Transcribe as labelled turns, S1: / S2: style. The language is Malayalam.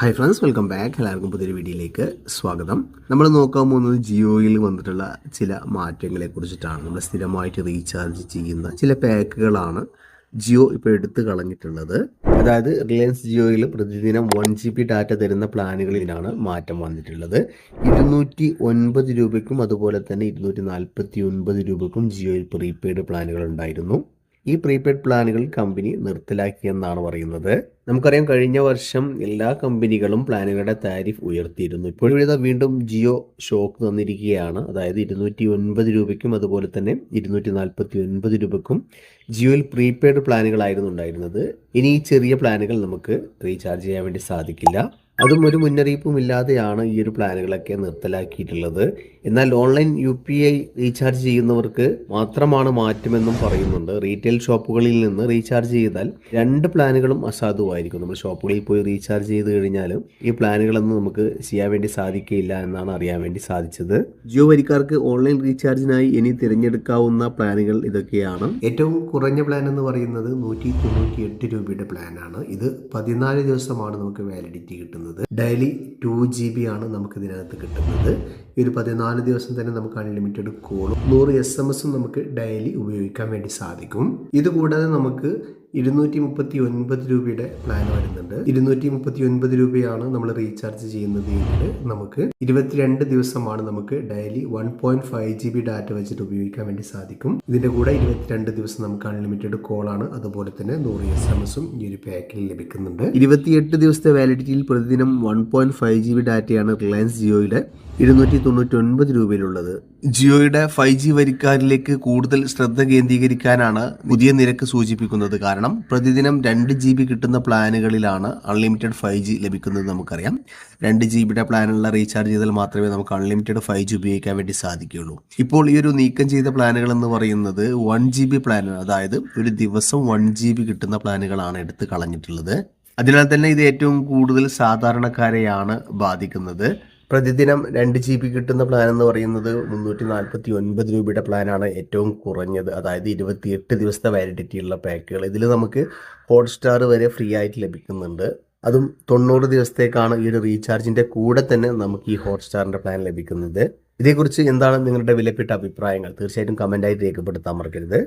S1: ഹായ് ഫ്രണ്ട്സ് വെൽക്കം ബാക്ക് എല്ലാവർക്കും പുതിയൊരു വീഡിയോയിലേക്ക് സ്വാഗതം. നമ്മൾ നോക്കാൻ പോകുന്നത് ജിയോയിൽ വന്നിട്ടുള്ള ചില മാറ്റങ്ങളെ കുറിച്ചിട്ടാണ്. നമ്മൾ സ്ഥിരമായിട്ട് റീചാർജ് ചെയ്യുന്ന ചില പാക്കുകളാണ് ജിയോ ഇപ്പോൾ എടുത്തു കളഞ്ഞിട്ടുള്ളത്. അതായത് റിലയൻസ് ജിയോയിൽ പ്രതിദിനം വൺ ജി ബി ഡാറ്റ തരുന്ന പ്ലാനുകളിലാണ് മാറ്റം വന്നിട്ടുള്ളത്. ഇരുന്നൂറ്റി ഒൻപത് രൂപയ്ക്കും അതുപോലെ തന്നെ ഇരുന്നൂറ്റി നാൽപ്പത്തി ഒൻപത് രൂപയ്ക്കും ജിയോയിൽ പ്രീപെയ്ഡ് പ്ലാനുകൾ ഉണ്ടായിരുന്നു. ഈ പ്രീപെയ്ഡ് പ്ലാനുകൾ കമ്പനി നിർത്തലാക്കിയെന്നാണ് പറയുന്നത്. നമുക്കറിയാം കഴിഞ്ഞ വർഷം എല്ലാ കമ്പനികളും പ്ലാനുകളുടെ താരിഫ് ഉയർത്തിയിരുന്നു. ഇപ്പോഴിതാ വീണ്ടും ജിയോ ഷോക്ക് തന്നിരിക്കുകയാണ് അതായത് ഇരുന്നൂറ്റി ഒൻപത് രൂപയ്ക്കും അതുപോലെ തന്നെ ഇരുന്നൂറ്റി നാൽപ്പത്തി ഒൻപത് രൂപയ്ക്കും ജിയോയിൽ പ്രീപെയ്ഡ് പ്ലാനുകളായിരുന്നു ഉണ്ടായിരുന്നത്. ഇനി ഈ ചെറിയ പ്ലാനുകൾ നമുക്ക് റീചാർജ് ചെയ്യാൻ വേണ്ടി സാധിക്കില്ല. അതും ഒരു മുന്നറിയിപ്പും ഇല്ലാതെയാണ് ഈ ഒരു പ്ലാനുകളൊക്കെ നിർത്തലാക്കിയിട്ടുള്ളത്. എന്നാൽ online U P I recharge ചെയ്യുന്നവർക്ക് മാത്രമാണ് മാറ്റമെന്നും പറയുന്നുണ്ട്. റീറ്റെയിൽ ഷോപ്പുകളിൽ നിന്ന് റീചാർജ് ചെയ്താൽ രണ്ട് പ്ലാനുകളും അസാധുവായിരിക്കും. നമ്മൾ ഷോപ്പുകളിൽ പോയി റീചാർജ് ചെയ്ത് കഴിഞ്ഞാലും ഈ പ്ലാനുകളൊന്നും നമുക്ക് ചെയ്യാൻ വേണ്ടി സാധിക്കില്ല എന്നാണ് അറിയാൻ വേണ്ടി സാധിച്ചത്. ജിയോ വരിക്കാർക്ക് ഓൺലൈൻ റീചാർജിനായി ഇനി തിരഞ്ഞെടുക്കാവുന്ന പ്ലാനുകൾ ഇതൊക്കെയാണ്. ഏറ്റവും കുറഞ്ഞ പ്ലാൻ എന്ന് പറയുന്നത് നൂറ്റി തൊണ്ണൂറ്റി എട്ട് രൂപയുടെ പ്ലാനാണ്. ഇത് പതിനാല് ദിവസമാണ് നമുക്ക് വാലിഡിറ്റി കിട്ടുന്നത്. ഡെയിലി ടു ജി ബി ആണ് നമുക്ക് ഇതിനകത്ത് കിട്ടുന്നത്. ഈ ഒരു പതിനാല് ദിവസം തന്നെ നമുക്ക് അൺലിമിറ്റഡ് കോളും നൂറ് എസ് എം എസും നമുക്ക് ഡെയിലി ഉപയോഗിക്കാൻ വേണ്ടി സാധിക്കും. ഇതുകൂടാതെ നമുക്ക് ഇരുന്നൂറ്റി മുപ്പത്തി ഒൻപത് രൂപയുടെ പ്ലാൻ വരുന്നുണ്ട്. ഇരുന്നൂറ്റി മുപ്പത്തി ഒൻപത് രൂപയാണ് നമ്മൾ റീചാർജ് ചെയ്യുന്നത് എങ്കിൽ നമുക്ക് ഇരുപത്തിരണ്ട് ദിവസമാണ് നമുക്ക് daily one point five G B data വെച്ചിട്ട് ഉപയോഗിക്കാൻ വേണ്ടി സാധിക്കും. ഇതിന്റെ കൂടെ ഇരുപത്തിരണ്ട് ദിവസം നമുക്ക് അൺലിമിറ്റഡ് കോൾ ആണ്. അതുപോലെ തന്നെ നൂറ് എസ് എം എസും ഈ ഒരു പാക്കിൽ ലഭിക്കുന്നുണ്ട്. ഇരുപത്തിയെട്ട് ദിവസത്തെ വാലിഡിറ്റിയിൽ പ്രതിദിനം one point five G B ഡാറ്റയാണ് റിലയൻസ് ജിയോയുടെ ഇരുന്നൂറ്റി തൊണ്ണൂറ്റി ഒൻപത് രൂപയിലുള്ളത്. ജിയോയുടെ ഫൈവ് ജി വരിക്കാരിലേക്ക് കൂടുതൽ ശ്രദ്ധ കേന്ദ്രീകരിക്കാനാണ് പുതിയ നിരക്ക് സൂചിപ്പിക്കുന്നത്. കാരണം പ്രതിദിനം രണ്ട് ജി ബി കിട്ടുന്ന പ്ലാനുകളിലാണ് അൺലിമിറ്റഡ് ഫൈവ് ജി ലഭിക്കുന്നത് നമുക്കറിയാം. രണ്ട് ജി ബിയുടെ പ്ലാനുള്ള റീചാർജ് ചെയ്താൽ മാത്രമേ നമുക്ക് അൺലിമിറ്റഡ് ഫൈവ് ജി ഉപയോഗിക്കാൻ വേണ്ടി സാധിക്കുകയുള്ളൂ. ഇപ്പോൾ ഈ ഒരു നീക്കം ചെയ്ത പ്ലാനുകൾ എന്ന് പറയുന്നത് വൺ ജി ബി പ്ലാൻ അതായത് ഒരു ദിവസം വൺ ജി ബി കിട്ടുന്ന പ്ലാനുകളാണ് എടുത്ത് കളഞ്ഞിട്ടുള്ളത്. അതിനാൽ തന്നെ ഇത് ഏറ്റവും കൂടുതൽ സാധാരണക്കാരെയാണ് ബാധിക്കുന്നത്. പ്രതിദിനം രണ്ട് ജി ബി കിട്ടുന്ന പ്ലാൻ എന്ന് പറയുന്നത് മുന്നൂറ്റി നാൽപ്പത്തി ഒൻപത് രൂപയുടെ പ്ലാനാണ് ഏറ്റവും കുറഞ്ഞത്. അതായത് ഇരുപത്തിയെട്ട് ദിവസത്തെ വാലിഡിറ്റി ഉള്ള പാക്കുകൾ ഇതിൽ നമുക്ക് ഹോട്ട്സ്റ്റാർ വരെ ഫ്രീ ആയിട്ട് ലഭിക്കുന്നുണ്ട്. അതും തൊണ്ണൂറ് ദിവസത്തേക്കാണ് ഈ ഒരു റീചാർജിന്റെ കൂടെ തന്നെ നമുക്ക് ഈ ഹോട്ട്സ്റ്റാറിന്റെ പ്ലാൻ ലഭിക്കുന്നത്. ഇതേക്കുറിച്ച് എന്താണ് നിങ്ങളുടെ വിലപ്പെട്ട അഭിപ്രായങ്ങൾ? തീർച്ചയായിട്ടും കമന്റായിട്ട് രേഖപ്പെടുത്താൻ മറക്കരുത്.